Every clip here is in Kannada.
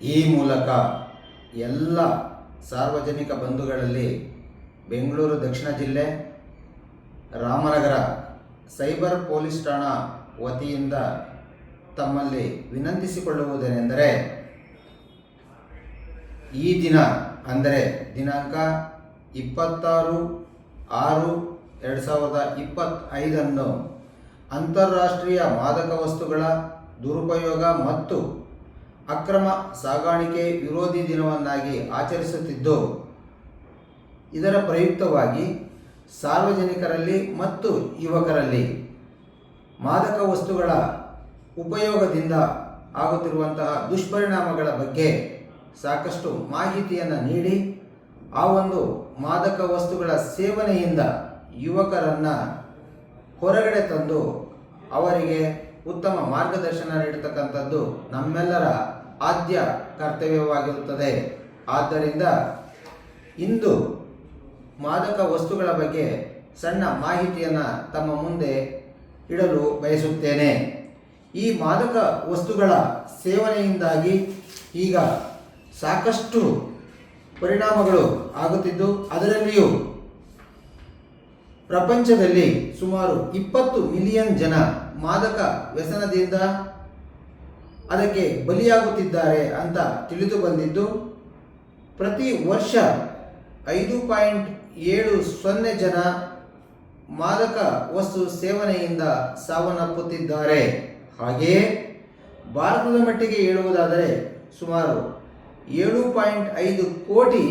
ಈ ಮೂಲಕ ಎಲ್ಲ ಸಾರ್ವಜನಿಕ ಬಂಧುಗಳಲ್ಲಿ ಬೆಂಗಳೂರು ದಕ್ಷಿಣ ಜಿಲ್ಲೆ, ರಾಮನಗರ ಸೈಬರ್ ಪೊಲೀಸ್ ಠಾಣಾ ವತಿಯಿಂದ ತಮ್ಮಲ್ಲಿ ವಿನಂತಿಸಿಕೊಳ್ಳುವುದೇನೆಂದರೆ, ಈ ದಿನ ಅಂದರೆ ದಿನಾಂಕ ಇಪ್ಪತ್ತಾರು ಆರು ಎರಡು ಸಾವಿರದ ಇಪ್ಪತ್ತೈದನ್ನು ಅಂತಾರಾಷ್ಟ್ರೀಯ ಮಾದಕ ವಸ್ತುಗಳ ದುರುಪಯೋಗ ಮತ್ತು ಅಕ್ರಮ ಸಾಗಾಣಿಕೆ ವಿರೋಧಿ ದಿನವನ್ನಾಗಿ ಆಚರಿಸುತ್ತಿದ್ದು, ಇದರ ಪ್ರಯುಕ್ತವಾಗಿ ಸಾರ್ವಜನಿಕರಲ್ಲಿ ಮತ್ತು ಯುವಕರಲ್ಲಿ ಮಾದಕ ವಸ್ತುಗಳ ಉಪಯೋಗದಿಂದ ಆಗುತ್ತಿರುವಂತಹ ದುಷ್ಪರಿಣಾಮಗಳ ಬಗ್ಗೆ ಸಾಕಷ್ಟು ಮಾಹಿತಿಯನ್ನು ನೀಡಿ, ಆ ಒಂದು ಮಾದಕ ವಸ್ತುಗಳ ಸೇವನೆಯಿಂದ ಯುವಕರನ್ನು ಹೊರಗಡೆ ತಂದು ಅವರಿಗೆ ಉತ್ತಮ ಮಾರ್ಗದರ್ಶನ ನೀಡತಕ್ಕಂಥದ್ದು ನಮ್ಮೆಲ್ಲರ ಆದ್ಯ ಕರ್ತವ್ಯವಾಗಿರುತ್ತದೆ. ಆದ್ದರಿಂದ ಇಂದು ಮಾದಕ ವಸ್ತುಗಳ ಬಗ್ಗೆ ಸಣ್ಣ ಮಾಹಿತಿಯನ್ನು ತಮ್ಮ ಮುಂದೆ ಇಡಲು ಬಯಸುತ್ತೇನೆ. ಈ ಮಾದಕ ವಸ್ತುಗಳ ಸೇವನೆಯಿಂದಾಗಿ ಈಗ ಸಾಕಷ್ಟು ಪರಿಣಾಮಗಳು ಆಗುತ್ತಿದ್ದು, ಅದರಲ್ಲಿಯೂ ಪ್ರಪಂಚದಲ್ಲಿ ಸುಮಾರು ಇಪ್ಪತ್ತು ಮಿಲಿಯನ್ ಜನ ಮಾದಕ ವ್ಯಸನದಿಂದ ಅದಕ್ಕೆ ಬಲಿಯಾಗುತ್ತಿದ್ದಾರೆ ಅಂತ ತಿಳಿದು ಬಂದಿದ್ದು. ಪ್ರತಿ ವರ್ಷ ಐದು ಪಾಯಿಂಟ್ ಏಳು ಸೊನ್ನೆ ಜನ ಮಾದಕ ವಸ್ತು ಸೇವನೆಯಿಂದ ಸಾವನ್ನಪ್ಪುತ್ತಿದ್ದಾರೆ. ಹಾಗೆಯೇ ಭಾರತದ ಮಟ್ಟಿಗೆ ಹೇಳುವುದಾದರೆ ಸುಮಾರು ಏಳು ಪಾಯಿಂಟ್ ಐದು ಕೋಟಿ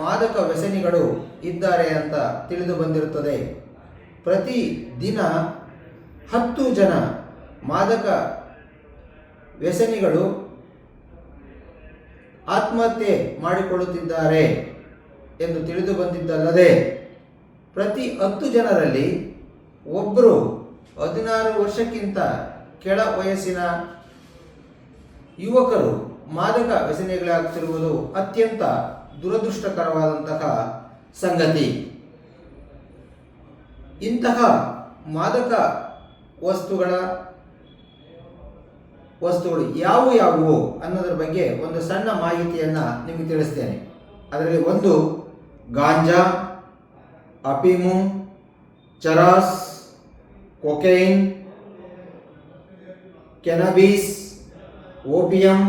ಮಾದಕ ವ್ಯಸನಿಗಳು ಇದ್ದಾರೆ ಅಂತ ತಿಳಿದು ಬಂದಿರುತ್ತದೆ. ಪ್ರತಿ ದಿನ ಹತ್ತು ಜನ ಮಾದಕ ವ್ಯಸನಿಗಳು ಆತ್ಮಹತ್ಯೆ ಮಾಡಿಕೊಳ್ಳುತ್ತಿದ್ದಾರೆ ಎಂದು ತಿಳಿದು ಬಂದಿದ್ದಲ್ಲದೆ, ಪ್ರತಿ ಹತ್ತು ಜನರಲ್ಲಿ ಒಬ್ಬರು ಹದಿನಾರು ವರ್ಷಕ್ಕಿಂತ ಕೆಳ ವಯಸ್ಸಿನ ಯುವಕರು ಮಾದಕ ವ್ಯಸನಿಗಳಾಗುತ್ತಿರುವುದು ಅತ್ಯಂತ ದುರದೃಷ್ಟಕರವಾದಂತಹ ಸಂಗತಿ. ಇಂತಹ ಮಾದಕ ವಸ್ತುಗಳ ವಸ್ತುಗಳು ಯಾವುವು ಯಾವುವು ಅನ್ನೋದ್ರ ಬಗ್ಗೆ ಒಂದು ಸಣ್ಣ ಮಾಹಿತಿಯನ್ನು ನಿಮಗೆ ತಿಳಿಸ್ತೇನೆ. ಅದರಲ್ಲಿ ಒಂದು, ಗಾಂಜಾ, ಅಪಿಮು, charas, cocaine, cannabis, opium,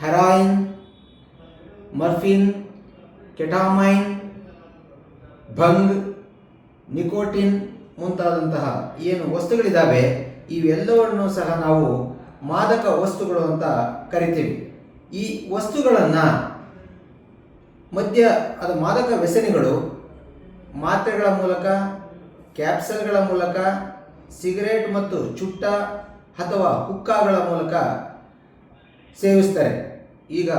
heroin, morphine, ketamine, bhang, nicotine ಮುಂತಾದಂತಹ ಏನು ವಸ್ತುಗಳಿದ್ದಾವೆ ಇವೆಲ್ಲವನ್ನು ಸಹ ನಾವು ಮಾದಕ ವಸ್ತುಗಳು ಅಂತ ಕರಿತೀವಿ. ಈ ವಸ್ತುಗಳನ್ನು ಮಧ್ಯ ಅದು ಮಾದಕ ವ್ಯಸನಿಗಳು ಮಾತ್ರೆಗಳ ಮೂಲಕ, ಕ್ಯಾಪ್ಸಲ್ಗಳ ಮೂಲಕ, ಸಿಗರೇಟ್ ಮತ್ತು ಚುಟ್ಟ ಅಥವಾ ಹುಕ್ಕಾಗಳ ಮೂಲಕ ಸೇವಿಸ್ತಾರೆ. ಈಗ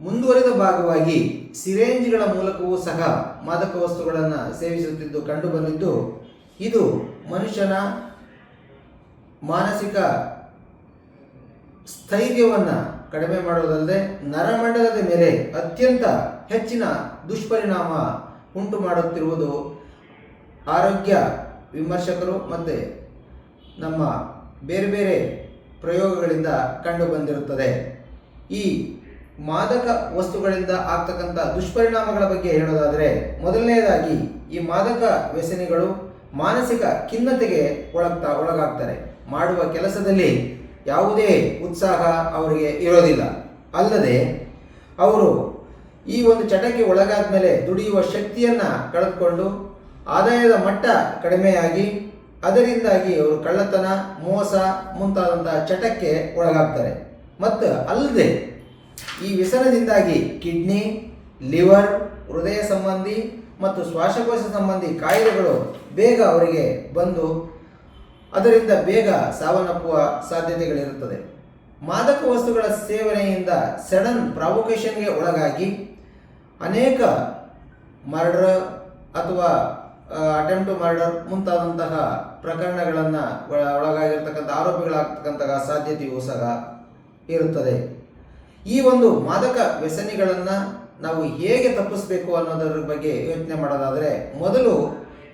ಮುಂದುವರಿದ ಭಾಗವಾಗಿ ಸಿರೇಂಜ್ಗಳ ಮೂಲಕವೂ ಸಹ ಮಾದಕ ವಸ್ತುಗಳನ್ನು ಸೇವಿಸುತ್ತಿದ್ದು ಕಂಡುಬಂದಿದ್ದು, ಇದು ಮನುಷ್ಯನ ಮಾನಸಿಕ ಸ್ಥೈರ್ಯವನ್ನು ಕಡಿಮೆ ಮಾಡುವುದಲ್ಲದೆ ನರಮಂಡಲದ ಮೇಲೆ ಅತ್ಯಂತ ಹೆಚ್ಚಿನ ದುಷ್ಪರಿಣಾಮ ಉಂಟು ಮಾಡುತ್ತಿರುವುದು ಆರೋಗ್ಯ ವಿಮರ್ಶಕರು ಮತ್ತು ನಮ್ಮ ಬೇರೆ ಬೇರೆ ಪ್ರಯೋಗಗಳಿಂದ ಕಂಡು ಬಂದಿರುತ್ತದೆ ಈ ಮಾದಕ ವಸ್ತುಗಳಿಂದ ಆಗ್ತಕ್ಕಂಥ ದುಷ್ಪರಿಣಾಮಗಳ ಬಗ್ಗೆ ಹೇಳೋದಾದರೆ, ಮೊದಲನೆಯದಾಗಿ ಈ ಮಾದಕ ವ್ಯಸನಿಗಳು ಮಾನಸಿಕ ಖಿನ್ನತೆಗೆ ಒಳಗ್ತಾ, ಒಳಗಾಗ್ತಾರೆ. ಮಾಡುವ ಕೆಲಸದಲ್ಲಿ ಯಾವುದೇ ಉತ್ಸಾಹ ಅವರಿಗೆ ಇರೋದಿಲ್ಲ. ಅಲ್ಲದೆ, ಅವರು ಈ ಒಂದು ಚಟಕ್ಕೆ ಒಳಗಾದ ಮೇಲೆ ದುಡಿಯುವ ಶಕ್ತಿಯನ್ನು ಕಳೆದುಕೊಂಡು ಆದಾಯದ ಮಟ್ಟ ಕಡಿಮೆಯಾಗಿ, ಅದರಿಂದಾಗಿ ಅವರು ಕಳ್ಳತನ, ಮೋಸ ಮುಂತಾದಂತಹ ಚಟಕ್ಕೆ ಒಳಗಾಗ್ತಾರೆ. ಮತ್ತು ಅಲ್ಲದೆ, ಈ ವ್ಯಸನದಿಂದಾಗಿ ಕಿಡ್ನಿ, ಲಿವರ್, ಹೃದಯ ಸಂಬಂಧಿ ಮತ್ತು ಶ್ವಾಸಕೋಶ ಸಂಬಂಧಿ ಕಾಯಿಲೆಗಳು ಬೇಗ ಅವರಿಗೆ ಬಂದು ಅದರಿಂದ ಬೇಗ ಸಾವನ್ನಪ್ಪುವ ಸಾಧ್ಯತೆಗಳಿರುತ್ತದೆ. ಮಾದಕ ವಸ್ತುಗಳ ಸೇವನೆಯಿಂದ ಸಡನ್ ಪ್ರಾವೊಕೇಶನ್ಗೆ ಒಳಗಾಗಿ ಅನೇಕ ಮರ್ಡರ್ ಅಥವಾ ಅಟೆಂಪ್ಟ್ ಮರ್ಡರ್ ಮುಂತಾದಂತಹ ಪ್ರಕರಣಗಳನ್ನು ಒಳಗಾಗಿರ್ತಕ್ಕಂಥ ಆರೋಪಿಗಳಾಗ್ತಕ್ಕಂತಹ ಸಾಧ್ಯತೆಯೂ ಸಹ ಇರುತ್ತದೆ. ಈ ಒಂದು ಮಾದಕ ವ್ಯಸನಿಗಳನ್ನು ನಾವು ಹೇಗೆ ತಪ್ಪಿಸಬೇಕು ಅನ್ನೋದರ ಬಗ್ಗೆ ಯೋಚನೆ ಮಾಡೋದಾದರೆ, ಮೊದಲು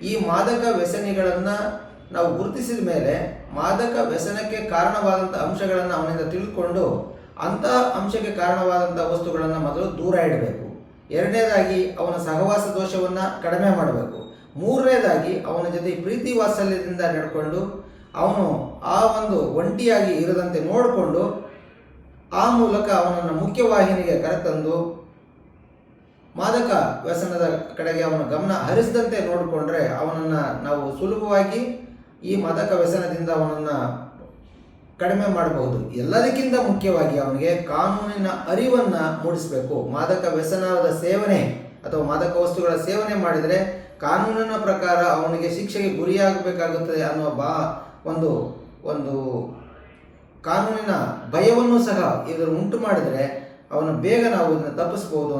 ಈ ಮಾದಕ ವ್ಯಸನಿಗಳನ್ನು ನಾವು ಗುರುತಿಸಿದ ಮೇಲೆ ಮಾದಕ ವ್ಯಸನಕ್ಕೆ ಕಾರಣವಾದಂಥ ಅಂಶಗಳನ್ನು ಅವನಿಂದ ತಿಳ್ಕೊಂಡು ಅಂಥ ಅಂಶಕ್ಕೆ ಕಾರಣವಾದಂಥ ವಸ್ತುಗಳನ್ನು ಮೊದಲು ದೂರ ಇಡಬೇಕು. ಎರಡನೇದಾಗಿ ಅವನ ಸಹವಾಸ ದೋಷವನ್ನು ಕಡಿಮೆ ಮಾಡಬೇಕು. ಮೂರನೇದಾಗಿ ಅವನ ಜೊತೆ ಪ್ರೀತಿ ವಾತ್ಸಲ್ಯದಿಂದ ನಡ್ಕೊಂಡು ಅವನು ಆ ಒಂದು ಒಂಟಿಯಾಗಿ ಇರದಂತೆ ನೋಡಿಕೊಂಡು ಆ ಮೂಲಕ ಅವನನ್ನು ಮುಖ್ಯವಾಹಿನಿಗೆ ಕರೆತಂದು ಮಾದಕ ವ್ಯಸನದ ಕಡೆಗೆ ಅವನ ಗಮನ ಹರಿಸದಂತೆ ನೋಡಿಕೊಂಡ್ರೆ ಅವನನ್ನು ನಾವು ಸುಲಭವಾಗಿ ಈ ಮಾದಕ ವ್ಯಸನದಿಂದ ಅವನನ್ನು ಕಡಿಮೆ ಮಾಡಬಹುದು. ಎಲ್ಲದಕ್ಕಿಂತ ಮುಖ್ಯವಾಗಿ ಅವನಿಗೆ ಕಾನೂನಿನ ಅರಿವನ್ನು ಮೂಡಿಸಬೇಕು. ಮಾದಕ ವ್ಯಸನದ ಸೇವನೆ ಅಥವಾ ಮಾದಕ ವಸ್ತುಗಳ ಸೇವನೆ ಮಾಡಿದರೆ ಕಾನೂನಿನ ಪ್ರಕಾರ ಅವನಿಗೆ ಶಿಕ್ಷೆಗೆ ಗುರಿಯಾಗಬೇಕಾಗುತ್ತದೆ ಅನ್ನೋ ಬಾ ಒಂದು ಒಂದು ಕಾನೂನಿನ ಭಯವನ್ನು ಸಹ ಇದನ್ನು ಉಂಟು ಮಾಡಿದರೆ ಅವನು ಬೇಗ ನಾವು ಇದನ್ನು ತಪ್ಪಿಸ್ಬೋದು